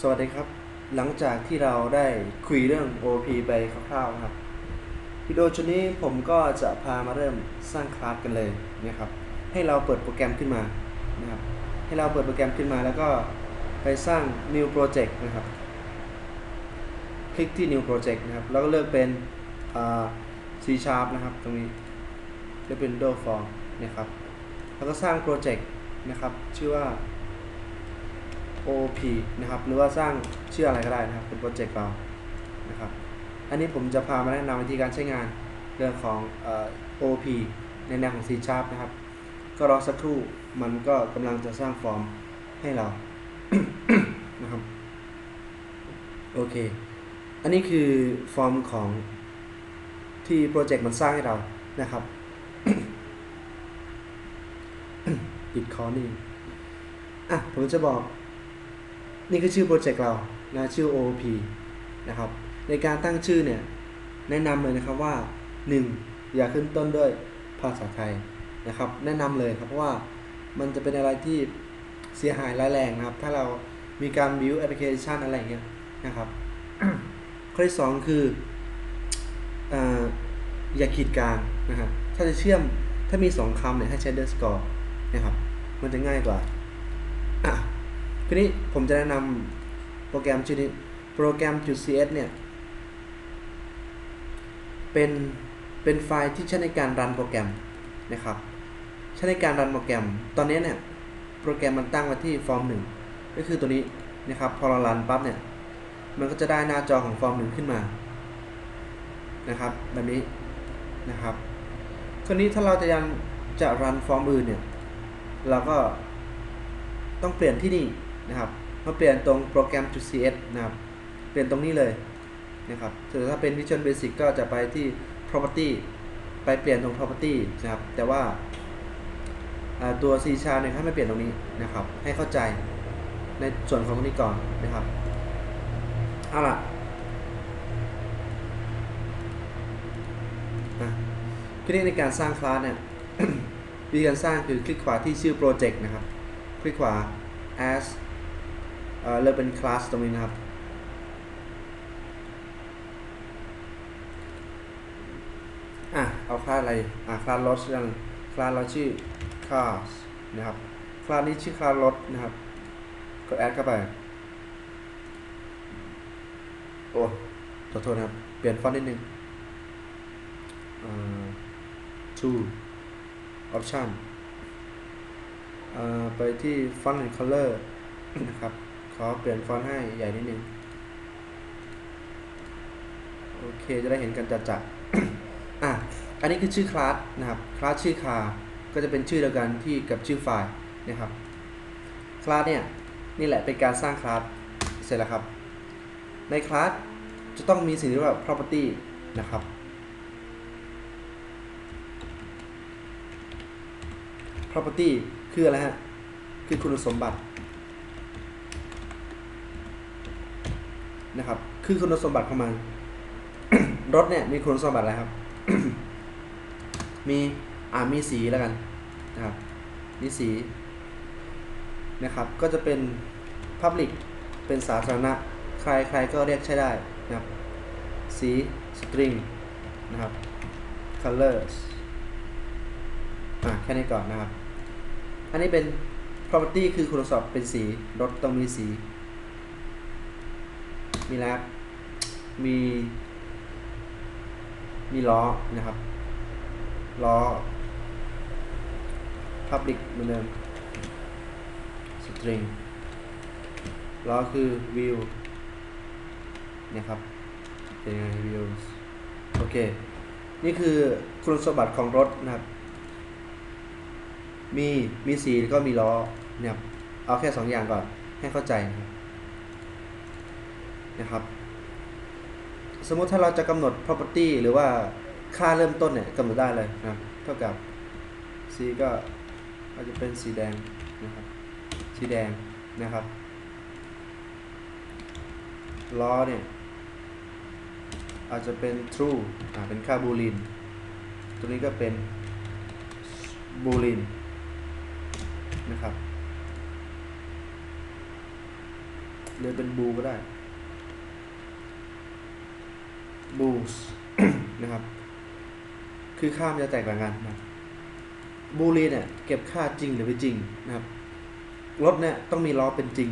สวัสดีครับ หลังจากที่เราได้คุยเรื่อง OP ไปคร่าวๆครับวิดีโอชุดนี้ผมก็จะพามาเริ่มสร้างคลาสกันเลยนะครับ ให้เราเปิดโปรแกรมขึ้นมานะครับ ให้เราเปิดโปรแกรมขึ้นมาแล้วก็ไปสร้าง new project นะครับ คลิกที่ new project นะครับ แล้วก็เลือกเป็น C sharp นะครับ ตรงนี้เลือกเป็น d o form นะครับ แล้วก็สร้างโปรเจกต์นะครับ ชื่อว่า OP นะครับ หรือว่าสร้างชื่ออะไรก็ได้นะครับเป็นโปรเจกต์เรานะครับ อันนี้ผมจะพามาแนะนำวิธีการใช้งานเรื่องของออ OP ในแนวของ C Sharp นะครับ ก็รอสักครู่มันก็กำลังจะสร้างฟอร์มให้เรานะครับโอเค อันนี้คือฟอร์มของที่โปรเจกต์มันสร้างให้เรานะครับปิดคอนี่อะผมจะบอก นี่คือชื่อโปรเจกต์เรานะชื่อ OOP นะครับในการตั้งชื่อเนี่ยแนะนำเลยนะครับว่า 1. อย่าขึ้นต้นด้วยภาษาไทยนะครับ แนะนำเลยครับเพราะว่ามันจะเป็นอะไรที่เสียหายร้ายแรงนะครับ ถ้าเรามีการ build application อะไรอย่างเงี้ยนะครับข้อที่2คือออย่าขีดกลางนะครับถ้าจะเชื่อมถ้ามี2คำเนี่ยให้ใช้ underscore นะครับ มันจะง่ายกว่า ทีนี้ผมจะแนะนำโปรแกรมชื่อนี้ โปรแกรม .cs เนี่ย เป็น เป็นไฟล์ที่ใช้ในการรันโปรแกรมนะครับ ใช้ในการรันโปรแกรม ตอนนี้เนี่ย โปรแกรมมันตั้งไว้ที่ฟอร์มหนึ่งก็คือตัวนี้นะครับ พอเรารันปั๊บเนี่ย มันก็จะได้หน้าจอของฟอร์มหนึ่งขึ้นมา นะครับ แบบนี้นะครับคราวนี้ถ้าเราจะยังจะรันฟอร์มอื่นเนี่ย เราก็ต้องเปลี่ยนที่นี่ นะครับมาเปลี่ยนตรงโปรแกรม .cs นะครับ เปลี่ยนตรงนี้เลยนะครับส่วนถ้าเป็น Visual Basic ก็จะไปที่ property ไปเปลี่ยนตรง property นะครับ แต่ว่าตัว C Sharp เนี่ยให้ไม่เปลี่ยนตรงนี้นะครับ ให้เข้าใจในส่วนของตรงนี้ก่อนนะครับ เอาล่ะอะทีนี้ในการสร้างคลาสเนี่ยวิธีการสร้างคือคลิกขวาที่ชื่อโปรเจกต์นะครับ คลิกขวา as เอ่อเลือกเป็นคลาสตรงนี้นะครับอะเอาคลาสอะไรอะคลาสรถกันคลาสเราชื่อ cars นะครับคลาสนี้ชื่อคลาสรถนะครับกด add เข้าไปโอ้ขอโทษนะครับ เปลี่ยนฟอนต์นิดนึงอ่า to option อ่าไปที่ font and color นะครับ ขอเปลี่ยนฟอนต์ให้ใหญ่นิดนึง โอเคจะได้เห็นกันจัดจัดๆอะ อันนี้คือชื่อคลาสนะครับ คลาสชื่อคาก็จะเป็นชื่อเดียวกันที่กับชื่อไฟล์นะครับ คลาสเนี่ย นี่แหละเป็นการสร้างคลาส เสร็จแล้วครับ ในคลาสจะต้องมีสิ่งที่เรียกว่า property นะครับ property คืออะไรฮะ คือคุณสมบัติ นะครับ คือคุณสมบัติของมัน รถเนี่ยมีคุณสมบัติอะไรครับ มีอ่ามีสีแล้วกันนะครับมีสีนะครับ ก็จะเป็น Public เป็นสาธารณะ ใครใครก็เรียกใช้ได้นะครับ สี String นะครับ Colors อะแค่นี้ก่อนนะครับ อันนี้เป็น property คือคุณสมบัติเป็นสี รถต้องมีสี มีแรปมี มีล้อนะครับ ล้อ public เหมือนเดิม string ล้อคือ view นะครับเป็นยังไง View โอเค นี่คือคุณสมบัติของรถนะครับ มี มีสีแล้วก็มีล้อนะครับเอาแค่สองอย่างก่อนให้เข้าใจนะครับ นะครับ สมมุติถ้าเราจะกำหนด property หรือว่าค่าเริ่มต้นเนี่ยกำหนดได้เลยนะเท่ากับสีก็อาจจะเป็นสีแดงนะครับสีแดงนะครับล้อเนี่ยอาจจะเป็น true อ่าเป็นค่าบูลิน ตัวนี้ก็เป็นบูลินนะครับหรือเป็นบูก็ได้ bools นะครับ คือค่ามันจะแตกต่างกันนะบูลีเนี่ยเก็บค่าจริงหรือไม่จริงนะครับ รถเนี่ยต้องมีล้อเป็นจริง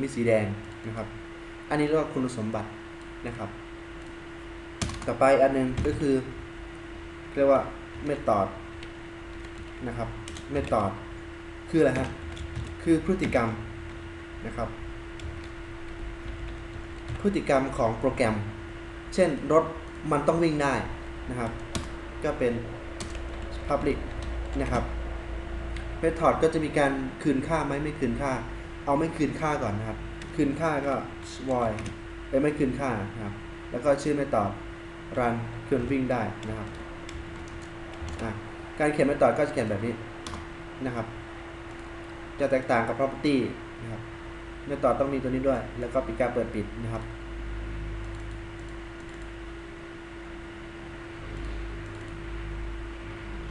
มีสีแดงนะครับ อันนี้เรียกว่าคุณสมบัตินะครับ ต่อไปอันหนึงก็คือ เรียกว่าเมธอดนะครับเมธอดคืออะไรฮะ คือพฤติกรรมนะครับ พฤติกรรมของโปรแกรม เช่นรถมันต้องวิ่งได้นะครับ ก็เป็น public นะครับ method ก็จะมีการคืนค่าไหมไม่คืนค่า เอาไม่คืนค่าก่อนนะครับ คืนค่าก็ void เอ้ยไม่คืนค่านะครับ แล้วก็ชื่อ method run คืนวิ่งได้นะครับ การเขียน method ก็จะเขียนแบบนี้นะครับ จะแตกต่างกับ property นะครับ method ต้องมีตัวนี้ด้วย แล้วก็ปิดการเปิดปิดนะครับ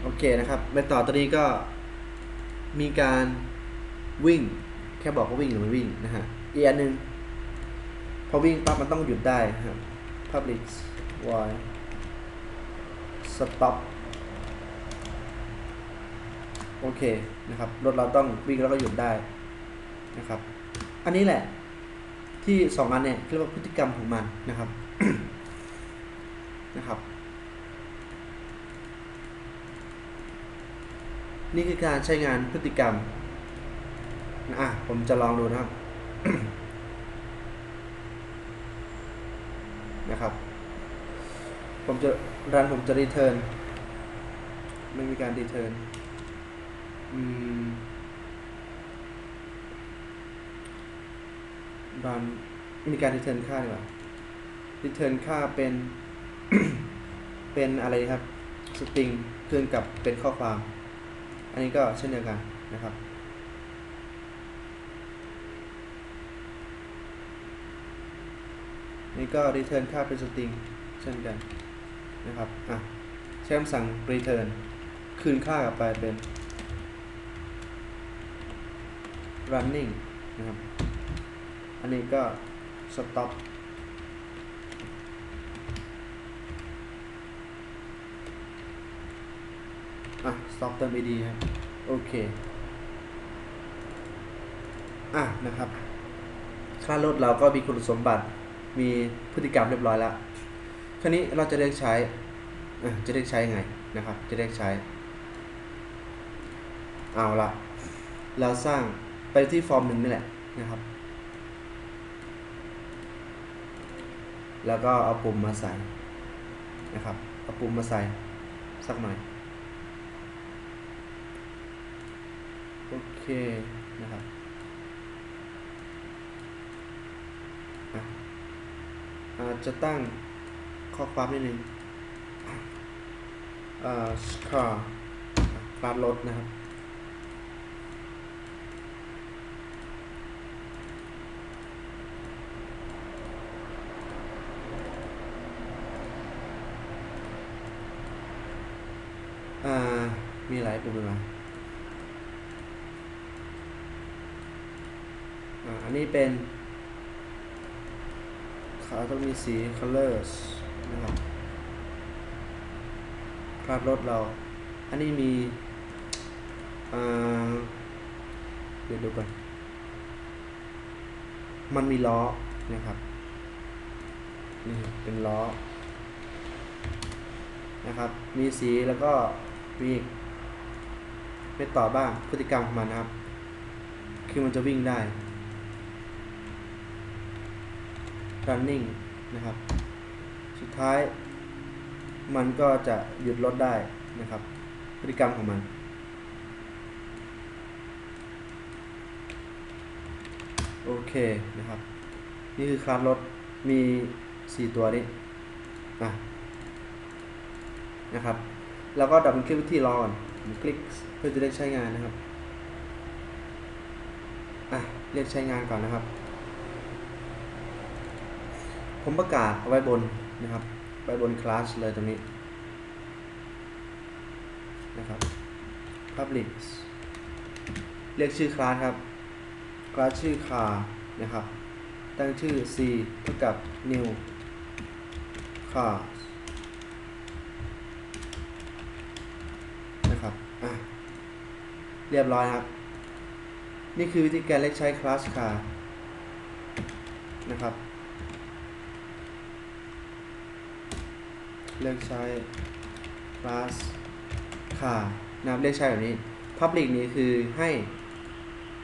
โอเคนะครับเมธอตัวนี้ก็มีการวิ่ง แค่บอกว่าวิ่งหรือไม่วิ่งนะฮะอีกอันหนึ่งพอวิ่งปั๊บมันต้องหยุดได้ครับ public void stop โอเคนะครับรถเราต้องวิ่งแล้วก็หยุดได้นะครับ อันนี้แหละที่สองอันเนี่ยเรียกว่าพฤติกรรมของมันนะครับนะครับ นี่คือการใช้งานพฤติกรรมนะอะผมจะลองดูนะครับ นะครับ ผมจะรันผมจะรีเทิร์นไม่มีการรีเทิร์นอืมรันมีการรีเทิร์นค่าดีกว่ารีเทิร์นค่าเป็น เป็นอะไรครับ สตริงเคืนกับเป็นข้อความ อันนี้ก็เช่นเดียวกันนะครับ นี่ก็ return ค่าเป็นสตริงเช่นกันนะครับ อะใช้คำสั่ง return คืนค่ากลับไปเป็น running นะครับ อันนี้ก็ stop อะ stop เติม id ครับ โอเค อะนะครับ ค่ารถเราก็มีคุณสมบัติ มีพฤติกรรมเรียบร้อยแล้ว คราวนี้เราจะเรียกใช้อะจะเรียกใช้ไงนะครับ จะเรียกใช้ เอาละ เราสร้างไปที่ฟอร์มหนึ่งนี่แหละนะครับ แล้วก็เอาปุ่มมาใส่นะครับ เอาปุ่มมาใส่สักหน่อย โอ เคนะครับอาจจะตั้งข้อความนิดนึงอ่าคาร์คลาสรถนะครับ อ่า มีหลายปุ่มเลยมา อ่า อันนี้ เป็นขาต้องมีสี colors นะครับคาดรถเรา อันนี้มีอ่าเดี๋ยวดูก่อน มันมีล้อนะครับ นี่เป็นล้อ นะครับ มีสีแล้วก็มีไม่ต่อบ้างพฤติกรรมของมันนะครับ คือมันจะวิ่งได้ running นะครับ สุดท้ายมันก็จะหยุดรถได้นะครับ พฤติกรรมของมัน โอเคนะครับ นี่คือคลาสรถมี 4 ตัวนี้อะนะครับแล้วก็ดับเบิลคลิกที่รอก่อนคลิกเพื่อจะได้ใช้งานนะครับอะเรียกใช้งานก่อนนะครับ ผมประกาศเอาไว้บนนะครับไว้บนคลาสเลยตรงนี้นะครับ public เรียกชื่อคลาสครับ คลาสชื่อ car นะครับ ตั้งชื่อ c เท่ากับ new class นะครับ อะ เรียบร้อยครับ นี่คือวิธีการเรียกใช้ class car นะครับ เลือกใช้ class car นะครับเรียกใช้แบบนี้ public นี้คือให้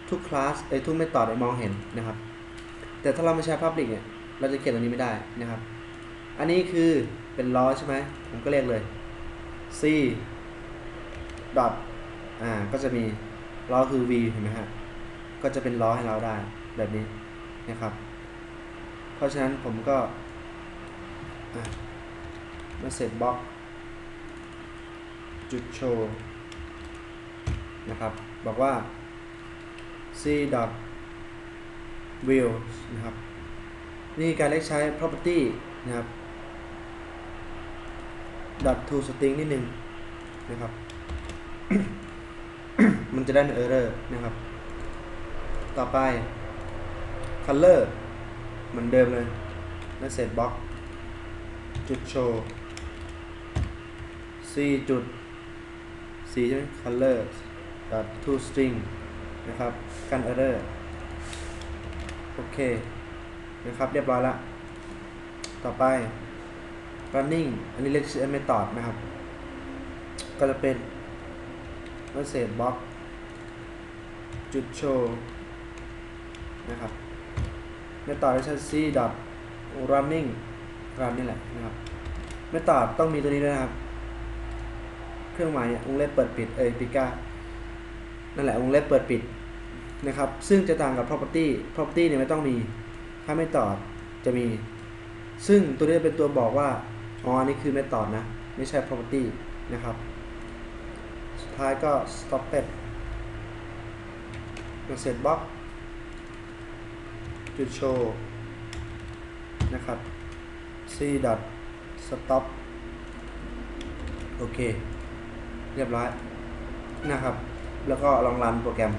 ทุก class เอ้ทุก method ได้มองเห็นนะครับ แต่ถ้าเราไม่ใช้ public เนี่ย เราจะเขียนตรงนี้ไม่ได้นะครับ อันนี้คือเป็นล้อใช่ไหม ผมก็เรียกเลย c dot อ่า ก็จะมีล้อคือ v เห็นไหมฮะ ก็จะเป็นล้อให้เราได้แบบนี้นะครับ เพราะฉะนั้นผมก็อ่า เสร็จบล็อกจุดโชว์นะครับ บอกว่า c dot wheels นะครับ นี่การเรียกใช้ property นะครับ dot to string นิดนึงนะครับ มันจะได้ไม่ error นะครับ ต่อไป color เหมือนเดิมเลย message box จุดโชว์ c จุด c ใช่ไหม color dot to string นะครับ กัน error โอเค นะครับ เรียบร้อยละ ต่อไป running อันนี้เรียกชื่อ method นะครับ ก็จะเป็น message box จุดโชว์ นะครับ method ใช้ c dot running run นี่แหละนะครับ method ต้องมีตัวนี้ด้วยนะครับ เครื่องหมายเนี่ยวงเล็บเปิดปิดเอยปิก้านั่นแหละวงเล็บเปิดปิดนะครับ ซึ่งจะต่างกับ property property เนี่ยไม่ต้องมี ถ้าไม่ตอบจะมี ซึ่งตัวนี้เป็นตัวบอกว่า อ๋อนนี้คือ method นะ ไม่ใช่ property นะครับ สุดท้ายก็ stop it message box จุดโชว์นะครับ c dot stop โอเค เรียบร้อยนะครับ แล้วก็ลองรันโปรแกรม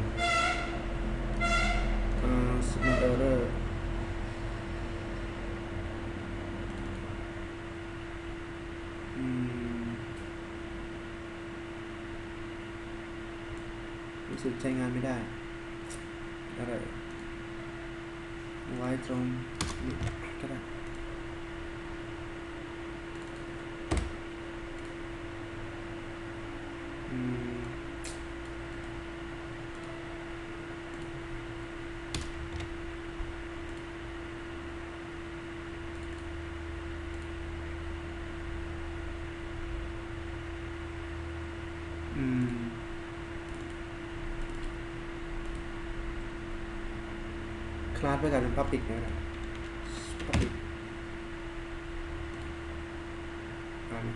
อ่า small error อืมรู้สึกใช้งานไม่ได้ อะไร ไว้ตรงนี้ก็ได้ อืม อืม คลาสไปกันเป็น public นะ public อ่าน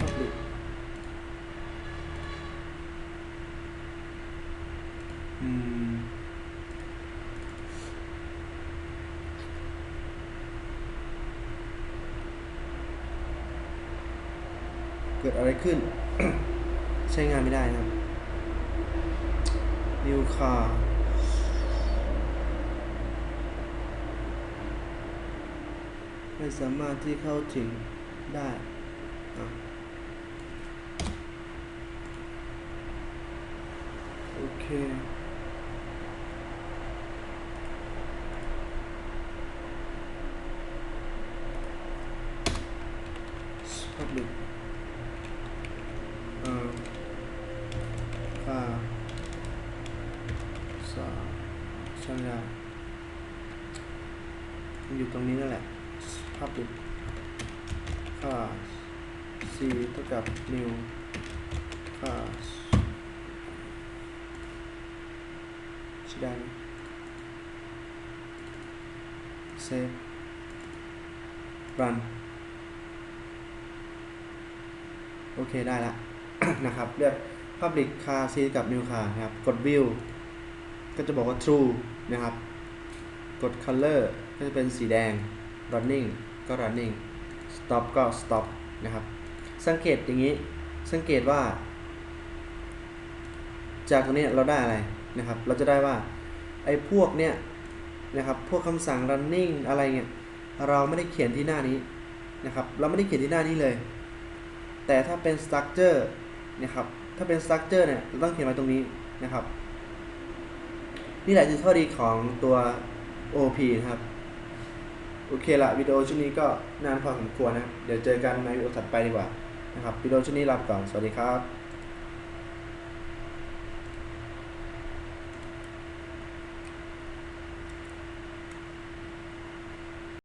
public อืม เกิดอะไรขึ้น ใช้งานไม่ได้นะครับ new car ไม่สามารถที่เข้าถึงได้อะโอเค public อ่าค่าสา ช่างยาอยู่ตรงนี้นั่นแหละ public ค่า c เท่ากับ new ค่าช่ได้ไหม save run โอเคได้ละ นะครับ เลือก public car c กับ new car นะครับ กด view ก็จะบอกว่า true นะครับ กด color ก็จะเป็นสีแดง running ก็ running stop ก็ stop นะครับ สังเกตอย่างนี้ สังเกตว่า จากตรงนี้เราได้อะไรนะครับ เราจะได้ว่าไอ้พวกเนี้ยนะครับ พวกคำสั่ง running อะไรเงี้ย เราไม่ได้เขียนที่หน้านี้นะครับ เราไม่ได้เขียนที่หน้านี้เลย แต่ถ้าเป็น structure นะครับ ถ้าเป็น structure เนี่ย เราต้องเขียนไว้ตรงนี้นะครับ นี่แหละคือข้อดีของตัว OP นะครับ โอเคละวิดีโอชุดนี้ก็นานพอสมควรนะ เดี๋ยวเจอกันในวิดีโอถัดไปดีกว่านะครับวิดีโอชุดนี้ลาไปก่อน สวัสดีครับ